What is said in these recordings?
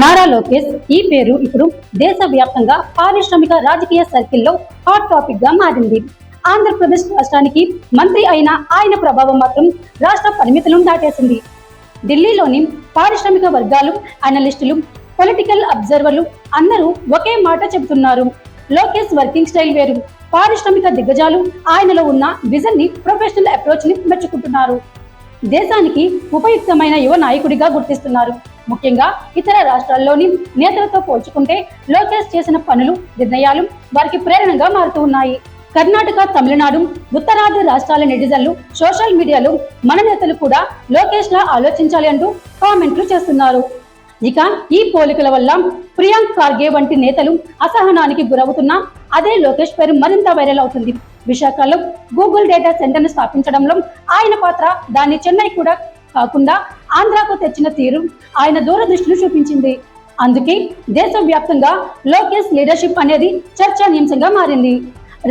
నారా లోకేష్ ఈ పేరు ఇప్పుడు దేశవ్యాప్తంగా పారిశ్రామిక రాజకీయ సర్కిల్లో హాట్ టాపిక్గా మారింది. ఆంధ్రప్రదేశ్ రాష్ట్రానికి మంత్రి అయిన ఆయన ప్రభావం మాత్రం రాష్ట్ర పరిమితులను దాటేసింది. ఢిల్లీలోని పారిశ్రామిక వర్గాలు అనలిస్టులు పొలిటికల్ అబ్జర్వర్లు అందరూ ఒకే మాట చెబుతున్నారు. లోకేష్ వర్కింగ్ స్టైల్ వేరు. పారిశ్రామిక దిగ్గజాలు ఆయనలో ఉన్న విజన్ని ప్రొఫెషనల్ అప్రోచ్ని మెచ్చుకుంటున్నారు. దేశానికి ఉపయుక్తమైన యువ నాయకుడిగా గుర్తిస్తున్నారు. ముఖ్యంగా ఇతర రాష్ట్రాల్లోని నేతలతో పోల్చుకుంటే లోకేష్ చేసిన పనులు నిర్ణయాలు వారికి ప్రేరణగా మారుతూ ఉన్నాయి. కర్ణాటక తమిళనాడు ఉత్తరాది రాష్ట్రాల నెటిజన్లు సోషల్ మీడియాలో మన నేతలు కూడా లోకేష్ లా ఆలోచించాలి అంటూ కామెంట్లు చేస్తున్నారు. ఇక ఈ పోలికల వల్ల ప్రియాంక్ ఖార్గే వంటి నేతలు అసహనానికి గురవుతున్న అదే లోకేష్ పేరు మరింత వైరల్ అవుతుంది. విశాఖలో గూగుల్ డేటా సెంటర్ను స్థాపించడంలో ఆయన పాత్ర దాన్ని చెన్నై కూడా కాకుండా ఆంధ్రాకు తెచ్చిన తీరు ఆయన దూరదృష్టిని చూపించింది. అందుకే దేశవ్యాప్తంగా లోకేష్ లీడర్షిప్ అనేది చర్చానీయాంశంగా మారింది.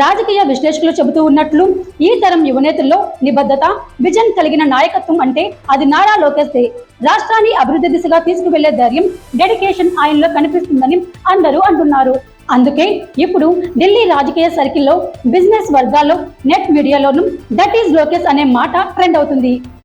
రాజకీయ విశ్లేషకులు చెబుతూ ఉన్నట్లు ఈ తరం యువనేతల్లో నిబద్ధత విజన్ కలిగిన నాయకత్వం అంటే అది నారా లోకేష్దే. రాష్ట్రాన్ని అభివృద్ధి దిశగా తీసుకువెళ్ళే ధైర్యం డెడికేషన్ ఆయనలో కనిపిస్తుందని అందరూ అంటున్నారు. అందుకే ఇప్పుడు ఢిల్లీ రాజకీయ సర్కిల్లో బిజినెస్ వర్గాల్లో నెట్ మీడియాలోనూ దట్ ఈజ్ లోకేష్ అనే మాట ట్రెండ్ అవుతుంది.